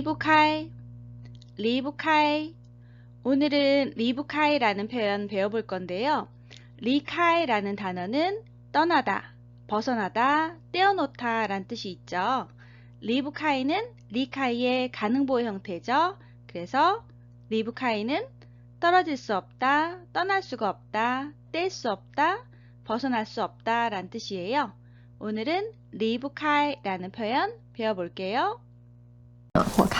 리브카이, 리브카이. 오늘은 리브카이라는 표현 배워볼 건데요. 리카이라는 단어는 떠나다, 벗어나다, 떼어놓다 라는 뜻이 있죠. 리브카이는 리카이의 가능보호 형태죠. 그래서 리브카이는 떨어질 수 없다, 떠날 수가 없다, 뗄 수 없다, 벗어날 수 없다 라는 뜻이에요. 오늘은 리브카이라는 표현 배워볼게요. 我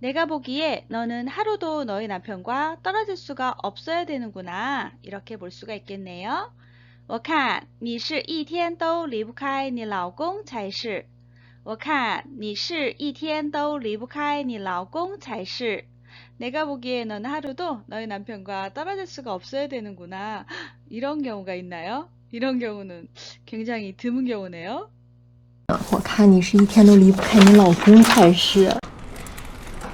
내가 보기에 너는 하루도 너의 남편과 떨어질 수가 없어야 되는구나. 이렇게 볼 수가 있겠네요. 我看你是一天都离不开你老公才是。我看你是一天都离不开你老公才是。 내가 보기에 넌 하루도 너의 남편과 떨어질 수가 없어야 되는구나. 이런 경우가 있나요? 이런 경우는 굉장히 드문 경우네요. 我看你是一天都离不开你老公才是。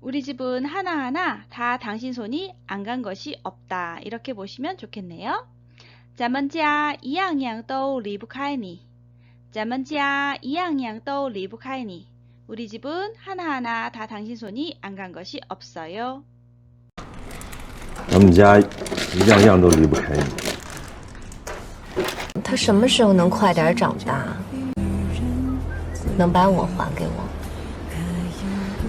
우리 집은 하나하나 다 당신 손이 안 간 것이 없다. 이렇게 보시면 좋겠네요. 咱们家一样样都离不开你.咱们家一样样都离不开你. 우리 집은 하나하나 다 당신 손이 안 간 것이 없어요. 咱们家一样样都离不开你。他什么时候能快点长大，能把我还给我？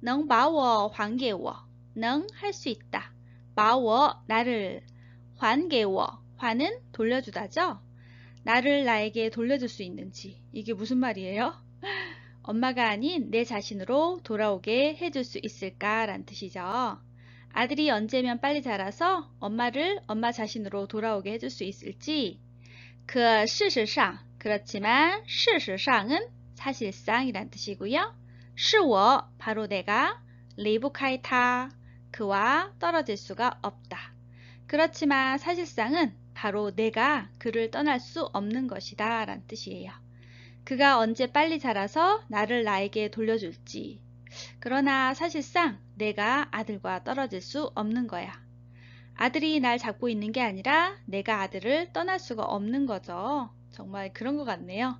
能把我还给我能할 수 있다. 把我 나를 还给我 还는 돌려주다죠. 나를 나에게 돌려줄 수 있는지 이게 무슨 말이에요? 엄마가 아닌 내 자신으로 돌아오게 해줄 수 있을까란 뜻이죠. 아들이 언제면 빨리 자라서 엄마를 엄마 자신으로 돌아오게 해줄 수 있을지. 그事实上 그렇지만 事实上은 사실상이란 뜻이고요. 是我 바로 내가 리브카이타 그와 떨어질 수가 없다. 그렇지만 사실상은 바로 내가 그를 떠날 수 없는 것이다 라는 뜻이에요. 그가 언제 빨리 자라서 나를 나에게 돌려줄지. 그러나 사실상 내가 아들과 떨어질 수 없는 거야. 아들이 날 잡고 있는 게 아니라 내가 아들을 떠날 수가 없는 거죠. 정말 그런 것 같네요.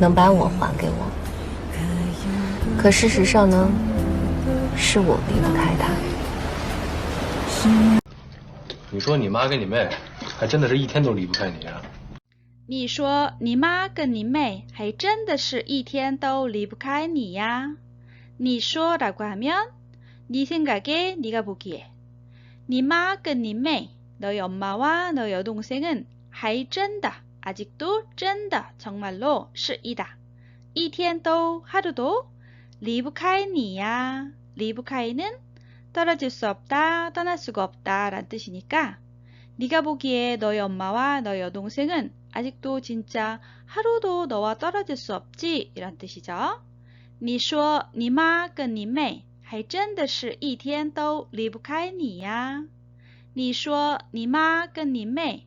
能把我还给我？可事实上呢，是我离不开他。你说你妈跟你妹，还真的是一天都离不开你啊？你说你妈跟你妹还真的是一天都离不开你呀？你说라고하면네생각에네가보기에你妈跟你妹 너희 엄마와 너희 여동생은 还真的 아직도 真的 정말로 是이다. 一天都 하루도 离不开你呀. 离不开는 떨어질 수 없다, 떠날 수가 없다 라는 뜻이니까 네가 보기에 너희 엄마와 너희 여동생은 아직도 진짜 하루도 너와 떨어질 수 없지 이란 뜻이죠. 你说你妈跟你妹还真的是一天都离不开你呀。你说你妈跟你妹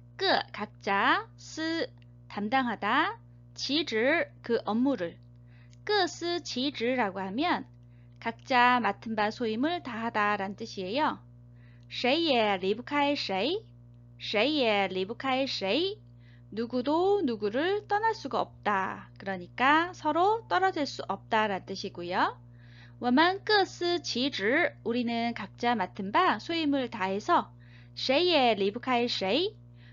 各 각자 쓰 담당하다 지질 그 업무를 各司其职라고 하면 각자 맡은 바 소임을 다하다란 뜻이에요. 谁也离不开谁,谁也离不开谁. 누구도 누구를 떠날 수가 없다. 그러니까 서로 떨어질 수 없다란 뜻이고요. 我们各司其职 우리는 각자 맡은 바 소임을 다해서 谁也离不开谁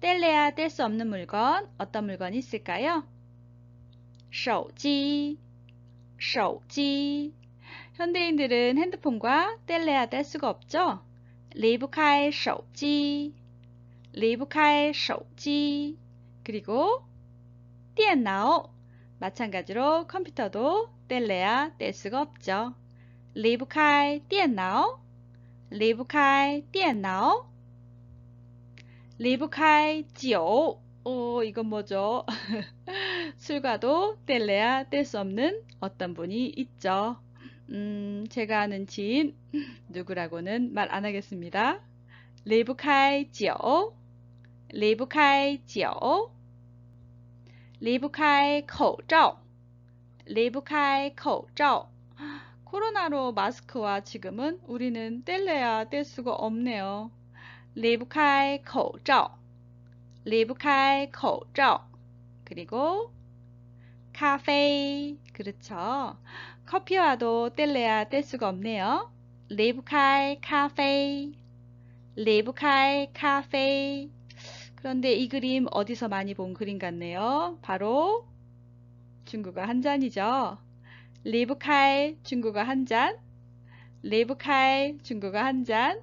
뗄래야 뗄 수 없는 물건, 어떤 물건이 있을까요? 手机, 手机. 현대인들은 핸드폰과 뗄래야 뗄 수가 없죠? 리부카이 手机, 리부카이 手机. 그리고 电脑 마찬가지로 컴퓨터도 뗄래야 뗄 수가 없죠. 离不开电脑离不开电脑 离不开酒 오, 이건 뭐죠? 술과도 뗄래야 뗄 수 없는 어떤 분이 있죠. 음, 제가 아는 지인 누구라고는 말 안 하겠습니다. 离不开酒离不开酒离不开口罩离不开口罩 코로나로 마스크와 지금은 우리는 뗄래야 뗄 수가 없네요. 离不开口罩离不开口罩 그리고 카페 그렇죠. 커피와도 뗄래야 뗄 수가 없네요. 离不开咖啡离不开咖啡 그런데 이 그림 어디서 많이 본 그림 같네요. 바로 중국어 한 잔이죠. 리브카이 중국어 한 잔. 리브카이 중국어 한 잔.